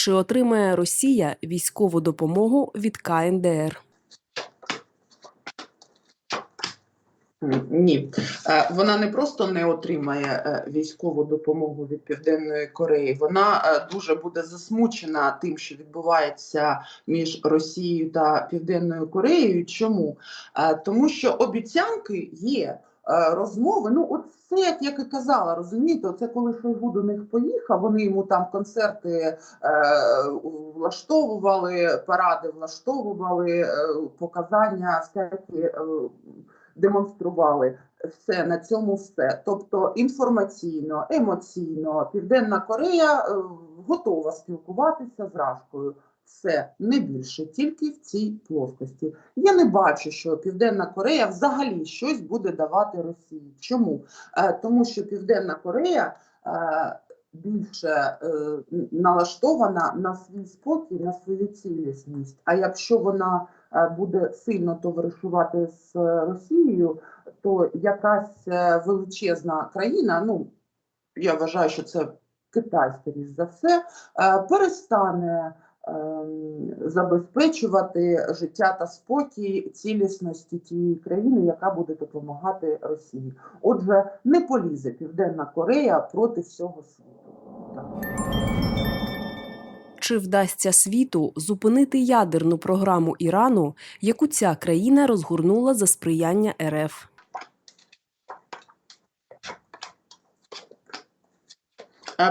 Чи отримає Росія військову допомогу від КНДР? Ні, Е, вона не просто не отримає е, військову допомогу від Південної Кореї, вона е, дуже буде засмучена тим, що відбувається між Росією та Південною Кореєю. Чому? Тому що обіцянки є. Розмови, ну от все, як, як і казала, розумієте, оце коли Шойгу до них поїхав, вони йому там концерти е, влаштовували, паради влаштовували, е, показання всякі е, демонстрували. Все на цьому все. Тобто інформаційно, емоційно, Південна Корея е, готова спілкуватися з Рашкою. Все не більше, тільки в цій плоскості. Я не бачу, що Південна Корея взагалі щось буде давати Росії. Чому? Е, тому що Південна Корея е, більше е, налаштована на свій спокій, на свою цілісність. А якщо вона буде сильно товаришувати з Росією, то якась величезна країна, ну я вважаю, що це Китай, скоріш за все, е, перестане ем, забезпечувати життя та спокій цілісності тієї країни, яка буде допомагати Росії. Отже, не полізе Південна Корея проти всього світу. Чи вдасться світу зупинити ядерну програму Ірану, яку ця країна розгорнула за сприяння РФ?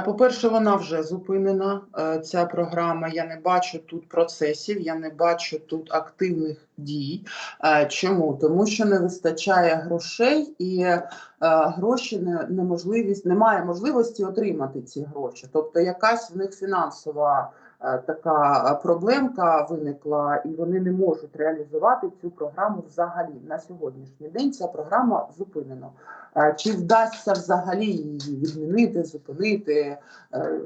По-перше, вона вже зупинена. е, Ця програма. Я не бачу тут процесів, я не бачу тут активних дій. Е, Чому? Тому що не вистачає грошей і е, гроші не, неможливість, немає можливості отримати ці гроші. Тобто, якась в них фінансова е, така е, проблемка виникла, і вони не можуть реалізувати цю програму взагалі. На сьогоднішній день ця програма зупинена. Е, Чи вдасться взагалі її відмінити, зупинити е,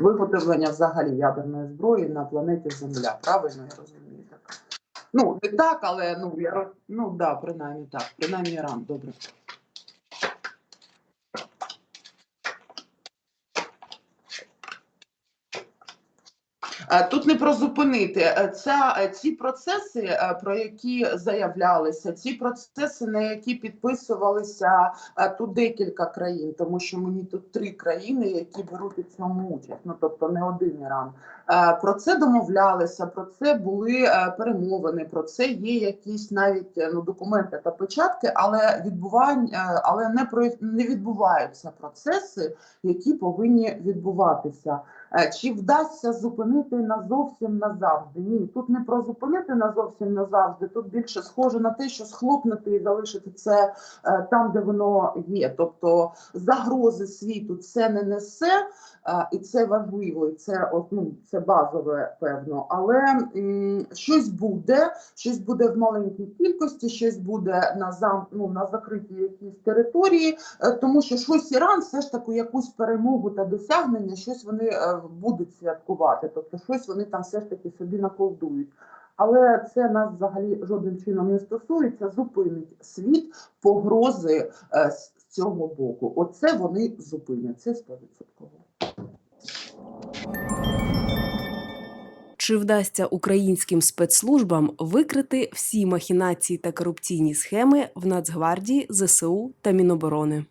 виготовлення взагалі ядерної зброї на планеті Земля? Правильно я розумію так? Ну, не так, але ну я ну да, принаймні так, принаймні Іран, добре. Тут не про зупинити Е, Ця, е, ці процеси, е, про які заявлялися, ці процеси, на які підписувалися е, тут декілька країн, тому що мені тут три країни, які беруть у цьому участь. Ну тобто не один Іран. Е, Про це домовлялися, про це були е, перемовини, про це є якісь навіть е, ну, документи та печатки, але відбування, е, але не про не відбуваються процеси, які повинні відбуватися. Е, Чи вдасться зупинити назовсім назавжди? Ні, тут не про зупинити назовсім назавжди. Тут більше схоже на те, що схлопнути і залишити це е, там, де воно є. Тобто загрози світу це не несе, і це важливо, і це ну, це базове, певно. Але м, щось буде, щось буде в маленькій кількості, щось буде на зам, ну, на закритій якійсь території, е, тому що щось Іран все ж таки якусь перемогу та досягнення, щось вони е, будуть святкувати. Тобто, щось вони там все ж таки собі наколдують. Але це нас взагалі жодним чином не стосується. Зупинить світ погрози е, з цього боку. Оце вони зупинять. Це 100%. Чи вдасться українським спецслужбам викрити всі махінації та корупційні схеми в Нацгвардії, ЗСУ та Міноборони?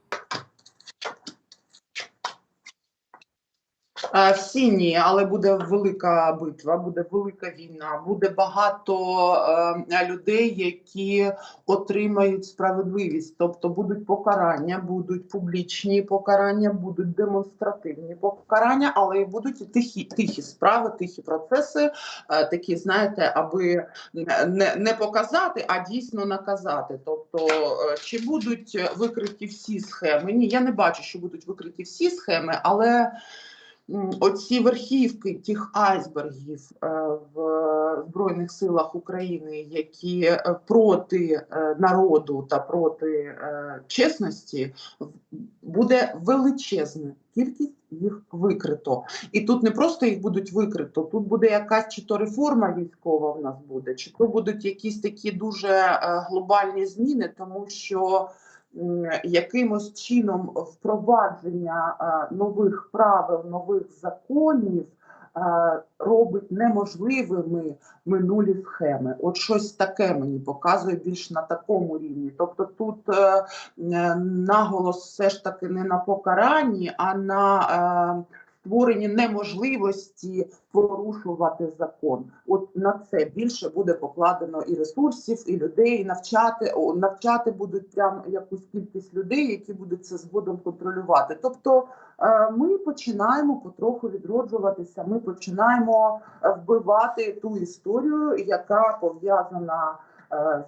Всі ні, але буде велика битва, буде велика війна, буде багато е, людей, які отримають справедливість, тобто будуть покарання, будуть публічні покарання, будуть демонстративні покарання, але і будуть тихі, тихі справи, тихі процеси, е, такі, знаєте, аби не, не показати, а дійсно наказати. Тобто, е, чи будуть викриті всі схеми? Ні, я не бачу, що будуть викриті всі схеми, але оці верхівки тих айсбергів е, в Збройних силах України, які е, проти е, народу та проти чесності, буде величезна кількість їх викрито. І тут не просто їх будуть викрито, тут буде якась чи то реформа військова в нас буде, чи то будуть якісь такі дуже глобальні зміни, тому що якимось чином впровадження е, нових правил, нових законів е, робить неможливими минулі схеми. От щось таке мені показує більш на такому рівні. Тобто тут е, е, наголос все ж таки не на покаранні, а на створенні неможливості порушувати закон. От на це більше буде покладено і ресурсів, і людей, і навчати навчати будуть прям якусь кількість людей, які будуть це згодом контролювати. Тобто е, ми починаємо потроху відроджуватися. Ми починаємо е, вбивати ту історію, яка пов'язана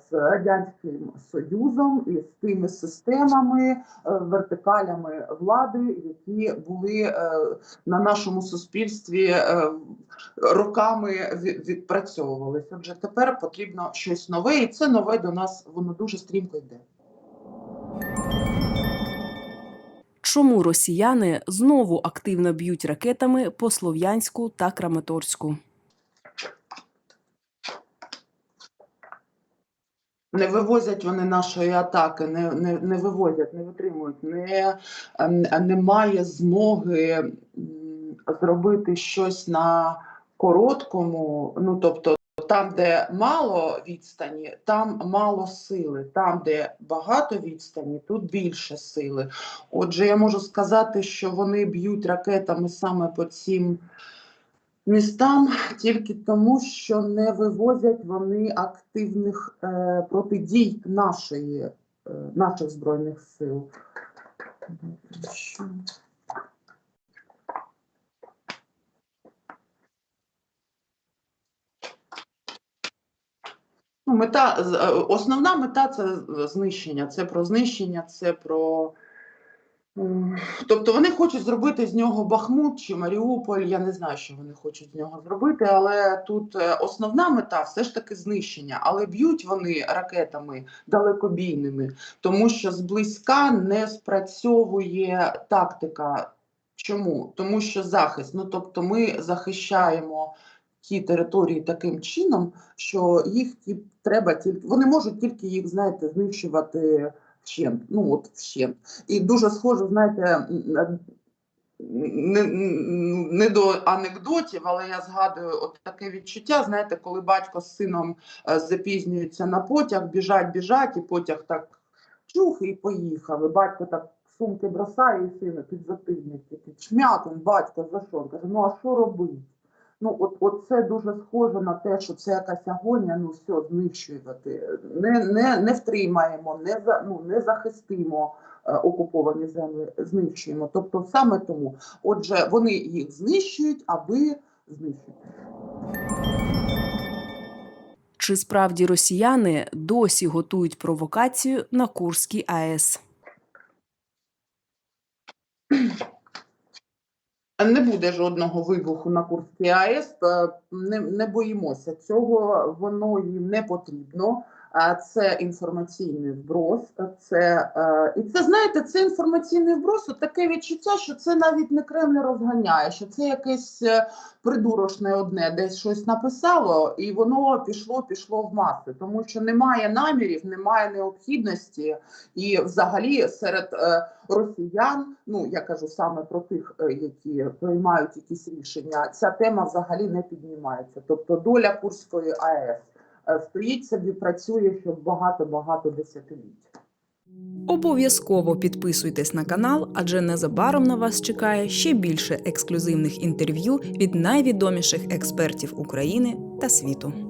з радянським союзом і з тими системами, е, вертикалями влади, які були е, на нашому суспільстві е, роками відпрацьовувалися. Отже, тепер потрібно щось нове, і це нове до нас воно дуже стрімко йде. Чому росіяни знову активно б'ють ракетами по Слов'янську та Краматорську? Не вивозять вони нашої атаки, не, не, не вивозять, не витримують. Не, ем, немає змоги зробити щось на короткому, ну тобто там, де мало відстані, там мало сили. Там, де багато відстані, тут більше сили. Отже, я можу сказати, що вони б'ють ракетами саме по цим містам тільки тому, що не вивозять вони активних е, протидій нашої, е, наших збройних сил. Ну, мета, е, основна мета це знищення. Це про знищення, це про. Тобто вони хочуть зробити з нього Бахмут чи Маріуполь. Я не знаю, що вони хочуть з нього зробити, але тут е, основна мета все ж таки знищення. Але б'ють вони ракетами далекобійними, тому що зблизька не спрацьовує тактика. Чому? Тому що захист. Ну тобто, ми захищаємо ті території таким чином, що їх треба тільки вони можуть тільки їх, знаєте, знищувати вщент. Ну от вщент. І дуже схоже, знаєте, не, не до анекдотів, але я згадую от таке відчуття. Знаєте, коли батько з сином е, запізнюються на потяг, біжать, біжать, і потяг так чух і поїхав. І батько так сумки бросає і сина під затильник, такий чмяком, батько за що? Каже, ну а що робити? Ну, от, от це дуже схоже на те, що це якась агонія, ну все, знищувати. Не, не, не втримаємо, не, за, ну, не захистимо е, окуповані землі, знищуємо. Тобто саме тому. Отже, вони їх знищують, аби знищити. Чи справді росіяни досі готують провокацію на Курській АЕС? Не буде жодного вибуху на Курській АЕС. Не, не боїмося цього, воно їм не потрібно. Це інформаційний вброс. Це е, і це знаєте, це інформаційний вброс. Таке відчуття, що це навіть не Кремль розганяє, що це якесь е, придурочне одне, десь щось написало, і воно пішло, пішло в маси, тому що немає намірів, немає необхідності, і взагалі серед е, росіян, ну я кажу саме про тих, які приймають якісь рішення, ця тема взагалі не піднімається. Тобто доля Курської АЕС стоїть собі, працює ще багато-багато десятиліть. Обов'язково підписуйтесь на канал, адже незабаром на вас чекає ще більше ексклюзивних інтерв'ю від найвідоміших експертів України та світу.